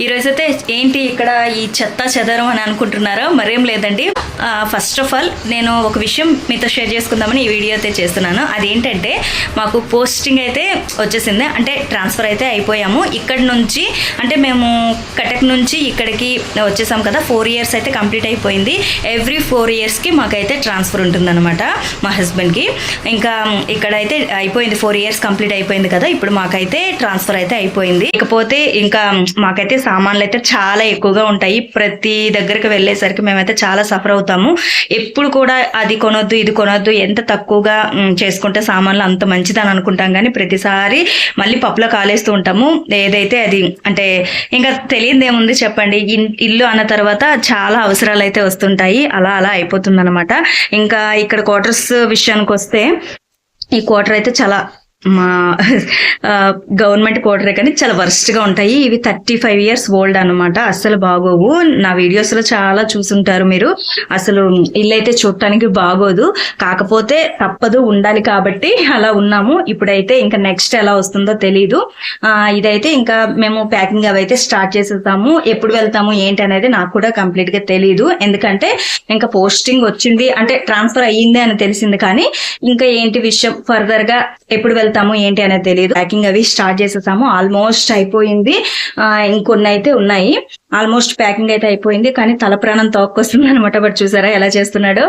ఈరోజైతే ఏంటి ఇక్కడ ఈ చెత్త చెదరం అని అనుకుంటున్నారా? మరేం లేదండి. ఫస్ట్ ఆఫ్ ఆల్ నేను ఒక విషయం మీతో షేర్ చేసుకుందామని ఈ వీడియో అయితే చేస్తున్నాను. అదేంటంటే మాకు పోస్టింగ్ అయితే వచ్చేసింది. అంటే ట్రాన్స్ఫర్ అయితే అయిపోయాము. ఇక్కడ నుంచి అంటే మేము కటక్ నుంచి ఇక్కడికి వచ్చేసాం కదా. ఫోర్ ఇయర్స్ అయితే కంప్లీట్ అయిపోయింది. ఎవ్రీ ఫోర్ ఇయర్స్కి మాకైతే ట్రాన్స్ఫర్ ఉంటుందన్నమాట మా హస్బెండ్కి ఇంకా ఇక్కడైతే అయిపోయింది. ఫోర్ ఇయర్స్ కంప్లీట్ అయిపోయింది కదా. ఇప్పుడు మాకైతే ట్రాన్స్ఫర్ అయితే అయిపోయింది. ఇకపోతే ఇంకా మాకైతే సామాన్లు అయితే చాలా ఎక్కువగా ఉంటాయి. ప్రతి దగ్గరికి వెళ్ళేసరికి మేమైతే చాలా సఫర్ అవుతాం. అవుతాము ఎప్పుడు కూడా అది కొనొద్దు ఇది కొనొద్దు ఎంత తక్కువగా చేసుకుంటే సామాన్లు అంత మంచిదని అనుకుంటాం. కానీ ప్రతిసారి మళ్ళీ పప్పులో కాలేస్తూ ఉంటాము. ఏదైతే అది అంటే ఇంకా తెలియదు ఏముంది చెప్పండి. ఇల్లు అన్న తర్వాత చాలా అవసరాలు అయితే వస్తుంటాయి. అలా అలా అయిపోతుంది ఇంకా ఇక్కడ క్వార్టర్స్ విషయానికి వస్తే ఈ క్వార్టర్ అయితే చాలా మా గవర్నమెంట్ క్వార్టరే కానీ చాలా వర్స్ట్గా గా ఉంటాయి. ఇవి థర్టీ ఫైవ్ ఇయర్స్ ఓల్డ్ అనమాట అస్సలు బాగోవు. నా వీడియోస్లో లో చాలా చూసుంటారు మీరు. అసలు ఇల్లు అయితే చూడటానికి బాగోదు. కాకపోతే తప్పదు ఉండాలి కాబట్టి అలా ఉన్నాము. ఇప్పుడైతే ఇంకా నెక్స్ట్ ఎలా వస్తుందో తెలీదు. ఇదైతే ఇంకా మేము ప్యాకింగ్ అవి అయితే స్టార్ట్ చేసేస్తాము ఎప్పుడు వెళ్తాము ఏంటి అనేది నాకు కూడా కంప్లీట్గా తెలియదు ఎందుకంటే ఇంకా పోస్టింగ్ వచ్చింది. అంటే ట్రాన్స్ఫర్ అయ్యింది అని తెలిసింది కానీ ఇంకా ఏంటి విషయం? ఫర్దర్గా ఎప్పుడు వెళ్తాము ఏంటి అనేది తెలియదు ప్యాకింగ్ అవి స్టార్ట్ చేసేసాము. ఆల్మోస్ట్ అయిపోయింది. ఇంకొన్ని అయితే ఉన్నాయి. ఆల్మోస్ట్ ప్యాకింగ్ అయితే అయిపోయింది. కానీ తల ప్రాణం తోక్కొస్తుంది అనమాట బట్ చూసారా ఎలా చేస్తున్నాడో?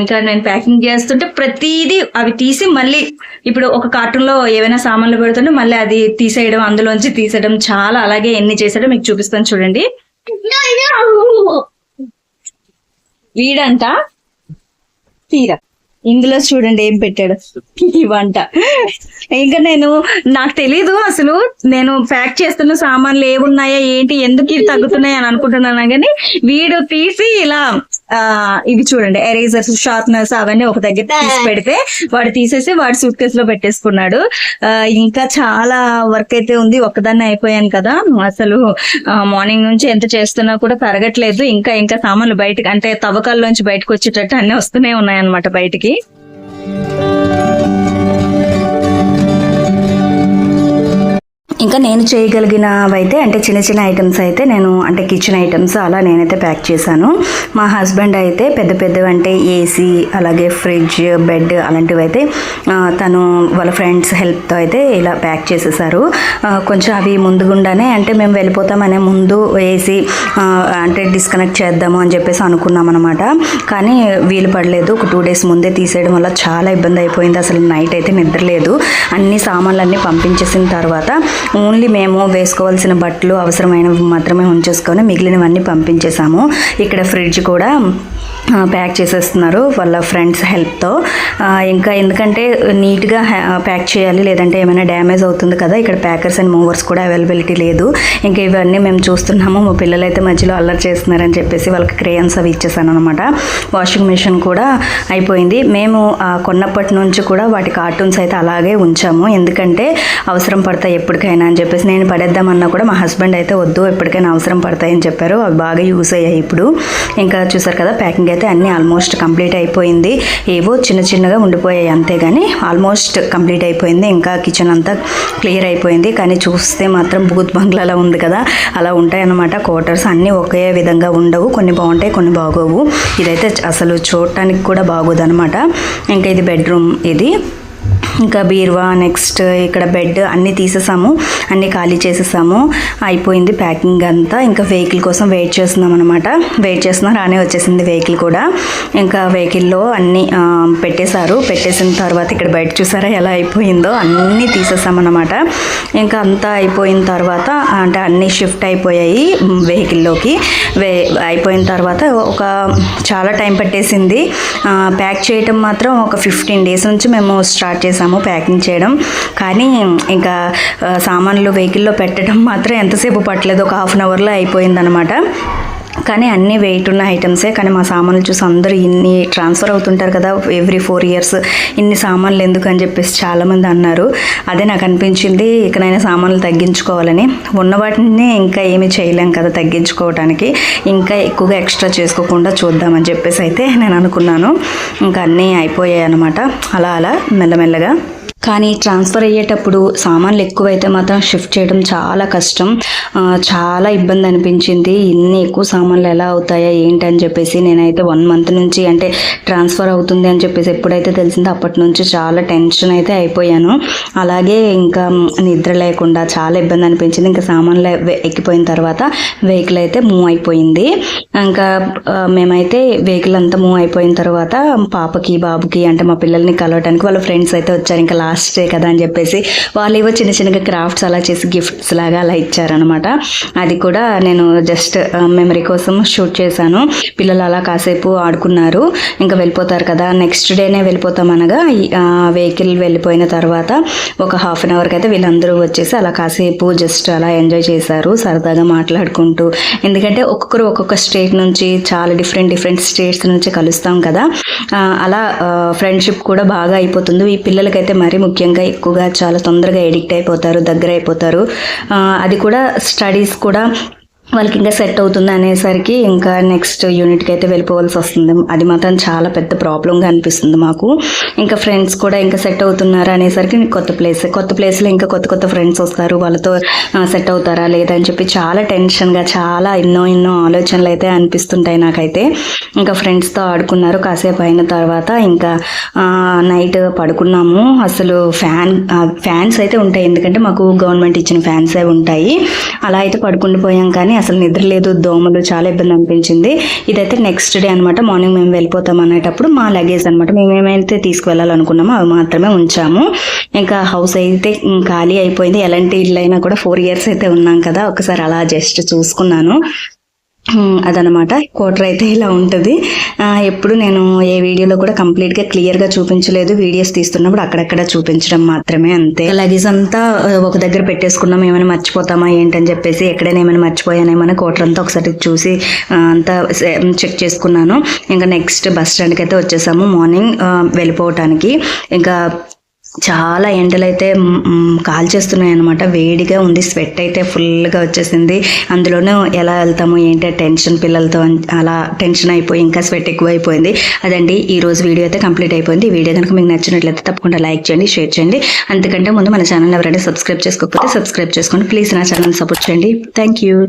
ఇంకా నేను ప్యాకింగ్ చేస్తుంటే ప్రతిదీ అవి తీసి మళ్ళీ ఇప్పుడు ఒక కార్టూన్లో ఏవైనా సామాన్లు పెడుతుంటే మళ్ళీ అది తీసేయడం అందులోంచి తీసేయడం చాలా అలాగే ఎన్ని చేసాడో మీకు చూపిస్తాను చూడండి. వీడంట తీరా. ఇందులో చూడండి ఏం పెట్టాడు? ఈ వంట. ఇంకా నేను నాకు తెలీదు అసలు. నేను ప్యాక్ చేస్తున్న సామాన్లు ఏమున్నాయా ఏంటి ఎందుకు ఇవి తగ్గుతున్నాయి అని అనుకుంటున్నాను కానీ వీడు తీసి ఇలా ఇవి చూడండి ఎరేజర్స్ షార్ప్నర్స్ అవన్నీ ఒక దగ్గర తీసి పెడితే వాడు తీసేసి వాడు సూట్ కేసు లో పెట్టేసుకున్నాడు. ఇంకా చాలా వర్క్ అయితే ఉంది ఒక్కదాన్ని అయిపోయాను కదా. అసలు మార్నింగ్ నుంచి ఎంత చేస్తున్నా కూడా తరగట్లేదు ఇంకా ఇంకా సామాన్లు బయటకు అంటే తవ్వకాల్లోంచి బయటకు వచ్చేటట్టు అన్ని వస్తూనే ఉన్నాయన్నమాట బయటికి. ఇంకా నేను చేయగలిగినవైతే అంటే చిన్న చిన్న ఐటమ్స్ అయితే నేను అంటే కిచెన్ ఐటమ్స్ అలా నేనైతే ప్యాక్ చేశాను. మా హస్బెండ్ అయితే పెద్ద పెద్దవి అంటే ఏసీ అలాగే ఫ్రిడ్జ్ బెడ్ అలాంటివి అయితే తను వాళ్ళ ఫ్రెండ్స్ హెల్ప్తో అయితే ఇలా ప్యాక్ చేసేసారు. కొంచెం అవి ముందుగుండానే అంటే మేము వెళ్ళిపోతామనే ముందు ఏసీ అంటే డిస్కనెక్ట్ చేద్దాము అని చెప్పేసి అనుకున్నాం అనమాట కానీ వీలు పడలేదు. ఒక టూ డేస్ ముందే తీసేయడం వల్ల చాలా ఇబ్బంది అయిపోయింది. అసలు నైట్ అయితే నిద్రలేదు. అన్ని సామాన్లన్నీ పంపించేసిన తర్వాత ఓన్లీ మేము వేసుకోవాల్సిన బట్టలు అవసరమైనవి మాత్రమే ఉంచేసుకొని మిగిలినవన్నీ పంపించేసాము ఇక్కడ ఫ్రిడ్జ్ కూడా ప్యాక్ చేసేస్తున్నారు వాళ్ళ ఫ్రెండ్స్ హెల్ప్తో. ఇంకా ఎందుకంటే నీట్గా ప్యాక్ చేయాలి లేదంటే ఏమైనా డ్యామేజ్ అవుతుంది కదా ఇక్కడ ప్యాకర్స్ అండ్ మూవర్స్ కూడా అవైలబిలిటీ లేదు. ఇంకా ఇవన్నీ మేము చూస్తున్నాము. మా పిల్లలు అయితే మధ్యలో అల్లరి చేస్తున్నారని చెప్పేసి వాళ్ళకి క్రేయన్స్ అవి ఇచ్చేసాను అనమాట వాషింగ్ మిషన్ కూడా అయిపోయింది. మేము కొన్నప్పటి నుంచి కూడా వాటి కార్టూన్స్ అయితే అలాగే ఉంచాము. ఎందుకంటే అవసరం పడతాయి ఎప్పటికైనా అని చెప్పేసి నేను పడేద్దామన్నా కూడా మా హస్బెండ్ అయితే వద్దు ఎప్పటికైనా అవసరం పడతాయని చెప్పారు. అవి బాగా యూస్ అయ్యాయి ఇప్పుడు. ఇంకా చూసారు కదా ప్యాకింగ్ అయితే అన్నీ ఆల్మోస్ట్ కంప్లీట్ అయిపోయింది. ఏవో చిన్న చిన్నగా ఉండిపోయాయి అంతేగాని ఆల్మోస్ట్ కంప్లీట్ అయిపోయింది. ఇంకా కిచెన్ అంతా క్లియర్ అయిపోయింది. కానీ చూస్తే మాత్రం బూత్ బంగ్లాలో ఉంది కదా. అలా ఉంటాయన్నమాట. క్వార్టర్స్ అన్నీ ఒకే విధంగా ఉండవు. కొన్ని బాగుంటాయి కొన్ని బాగోవు. ఇదైతే అసలు చూడటానికి కూడా బాగోదు అనమాట ఇంకా ఇది బెడ్రూమ్ ఇది. ఇంకా బీరువా నెక్స్ట్ ఇక్కడ బెడ్ అన్నీ తీసేసాము అన్నీ ఖాళీ చేసేసాము. అయిపోయింది ప్యాకింగ్ అంతా. ఇంకా వెహికల్ కోసం వెయిట్ చేస్తున్నాం అనమాట వెయిట్ చేస్తున్నా రానే వచ్చేసింది వెహికల్ కూడా. ఇంకా వెహికల్లో అన్నీ పెట్టేశారు. పెట్టేసిన తర్వాత ఇక్కడ బయట చూసారా ఎలా అయిపోయిందో? అన్నీ తీసేసామన్నమాట ఇంకా అంతా అయిపోయిన తర్వాత అంటే అన్నీ షిఫ్ట్ అయిపోయాయి వెహికల్లోకి. వే అయిపోయిన తర్వాత ఒక చాలా టైం పట్టేసింది. ప్యాక్ చేయటం మాత్రం ఒక ఫిఫ్టీన్ డేస్ నుంచి మేము స్టార్ట్ చేసాము ప్యాకింగ్ చేయడం. కానీ ఇంకా సామాన్లు వెహికల్లో పెట్టడం మాత్రం ఎంతసేపు పట్టలేదు. ఒక హాఫ్ అన్ అవర్లో అయిపోయిందనమాట. కానీ అన్ని వెయిట్ ఉన్న ఐటమ్సే కానీ మా సామాన్లు చూసి అందరూ ఇన్ని ట్రాన్స్ఫర్ అవుతుంటారు కదా ఎవ్రీ ఫోర్ ఇయర్స్ ఇన్ని సామాన్లు ఎందుకు అని చెప్పేసి చాలామంది అన్నారు. అదే నాకు అనిపించింది ఇకనైనా సామాన్లు తగ్గించుకోవాలని. ఉన్న వాటిని ఇంకా ఏమీ చేయలేం కదా తగ్గించుకోవడానికి ఇంకా ఎక్కువగా ఎక్స్ట్రా చేసుకోకుండా చూద్దామని చెప్పేసి అయితే నేను అనుకున్నాను. ఇంకా అన్నీ అయిపోయాయి అనమాట అలా అలా మెల్లమెల్లగా. కానీ ట్రాన్స్ఫర్ అయ్యేటప్పుడు సామాన్లు ఎక్కువైతే మాత్రం షిఫ్ట్ చేయడం చాలా కష్టం. చాలా ఇబ్బంది అనిపించింది. ఇన్ని ఎక్కువ సామాన్లు ఎలా అవుతాయా ఏంటి అని చెప్పేసి నేనైతే వన్ మంత్ నుంచి అంటే ట్రాన్స్ఫర్ అవుతుంది అని చెప్పేసి ఎప్పుడైతే తెలిసిందో అప్పటి నుంచి చాలా టెన్షన్ అయితే అయిపోయాను. అలాగే ఇంకా నిద్ర లేకుండా చాలా ఇబ్బంది అనిపించింది. ఇంకా సామాన్లు ఎక్కిపోయిన తర్వాత వెహికల్ అయితే మూవ్ అయిపోయింది. ఇంకా మేమైతే వెహికల్ అంతా మూవ్ అయిపోయిన తర్వాత పాపకి బాబుకి అంటే మా పిల్లల్ని కలవడానికి వాళ్ళ ఫ్రెండ్స్ అయితే వచ్చారు. ఇంకా లాస్ట్ డే కదా అని చెప్పేసి వాళ్ళు ఏవో చిన్న చిన్నగా క్రాఫ్ట్స్ అలా చేసి గిఫ్ట్స్ లాగా అలా ఇచ్చారనమాట అది కూడా నేను జస్ట్ మెమరీ కోసం షూట్ చేశాను. పిల్లలు అలా కాసేపు ఆడుకున్నారు. ఇంకా వెళ్ళిపోతారు కదా. నెక్స్ట్ డేనే వెళ్ళిపోతాం అనగా వెహికల్ వెళ్ళిపోయిన తర్వాత ఒక హాఫ్ అన్ అవర్కి అయితే వీళ్ళందరూ వచ్చేసి అలా కాసేపు జస్ట్ అలా ఎంజాయ్ చేశారు. సరదాగా మాట్లాడుకుంటూ. ఎందుకంటే ఒక్కొక్కరు ఒక్కొక్క స్టేట్ నుంచి చాలా డిఫరెంట్ డిఫరెంట్ స్టేట్స్ నుంచి కలుస్తాం కదా. అలా ఫ్రెండ్షిప్ కూడా బాగా అయిపోతుంది. ఈ పిల్లలకైతే మరీ ముఖ్యంగా ఎక్కువగా చాలా తొందరగా ఎడిక్ట్ అయిపోతారు దగ్గర అయిపోతారు అది కూడా స్టడీస్ కూడా వాళ్ళకి ఇంకా సెట్ అవుతుంది అనేసరికి ఇంకా నెక్స్ట్ యూనిట్కి అయితే వెళ్ళిపోవాల్సి వస్తుంది. అది మాత్రం చాలా పెద్ద ప్రాబ్లంగా అనిపిస్తుంది మాకు. ఇంకా ఫ్రెండ్స్ కూడా ఇంకా సెట్ అవుతున్నారు అనేసరికి కొత్త ప్లేస్ కొత్త ప్లేస్లో ఇంకా కొత్త కొత్త ఫ్రెండ్స్ వస్తారు. వాళ్ళతో సెట్ అవుతారా లేదా అని చెప్పి చాలా టెన్షన్గా చాలా ఎన్నో ఎన్నో ఆలోచనలు అయితే అనిపిస్తుంటాయి నాకైతే. ఇంకా ఫ్రెండ్స్తో ఆడుకున్నారు కాసేపు అయిన తర్వాత ఇంకా నైట్ పడుకున్నాము. అసలు ఫ్యాన్ ఫ్యాన్స్ అయితే ఉంటాయి. ఎందుకంటే మాకు గవర్నమెంట్ ఇచ్చిన ఫ్యాన్స్ ఉంటాయి. అలా అయితే పడుకుండిపోయాం కానీ అసలు నిద్ర లేదు దోమలు చాలా ఇబ్బంది అనిపించింది. ఇదైతే నెక్స్ట్ డే అనమాట మార్నింగ్ మేము వెళ్ళిపోతాం అనేటప్పుడు మా లగేజ్ అనమాట మేము ఏమైతే తీసుకువెళ్ళాలనుకున్నామో అవి మాత్రమే ఉంచాము. ఇంకా హౌస్ అయితే ఖాళీ అయిపోయింది. ఎలాంటి ఇల్లు అయినా కూడా ఫోర్ ఇయర్స్ అయితే ఉన్నాం కదా. ఒకసారి అలా జస్ట్ చూసుకున్నాను. అదనమాట. క్వార్టర్ అయితే ఇలా ఉంటుంది. ఎప్పుడు నేను ఏ వీడియోలో కూడా కంప్లీట్గా క్లియర్గా చూపించలేదు. వీడియోస్ తీస్తున్నప్పుడు అక్కడక్కడ చూపించడం మాత్రమే అంతే. లగేజ్ అంతా ఒక దగ్గర పెట్టేసుకున్నాం. ఏమైనా మర్చిపోతామా ఏంటని చెప్పేసి ఎక్కడైనా ఏమైనా మర్చిపోయానేమైనా క్వార్టర్ అంతా ఒకసారి చూసి అంతా చెక్ చేసుకున్నాను. ఇంకా నెక్స్ట్ బస్ స్టాండ్కి అయితే వచ్చేసాము. మార్నింగ్ వెళ్ళిపోవటానికి. ఇంకా చాలా ఎండలు అయితే అనమాట వేడిగా ఉంది. స్వెట్ అయితే ఫుల్గా వచ్చేసింది. అందులోనూ ఎలా వెళ్తాము ఏంటి టెన్షన్ పిల్లలతో అలా టెన్షన్ అయిపోయి ఇంకా స్వెట్ ఎక్కువ అయిపోయింది అదండి ఈ రోజు వీడియో అయితే కంప్లీట్ అయిపోయింది. ఈ వీడియో కనుక మీకు నచ్చినట్లయితే తప్పకుండా లైక్ చేయండి షేర్ చేయండి. అంతకంటే ముందు మన ఛానల్ ఎవరైనా సబ్స్క్రైబ్ చేసుకోకపోతే సబ్స్క్రైబ్ చేసుకోండి. ప్లీజ్ నా ఛానల్ సపోర్ట్ చేయండి. Thank you.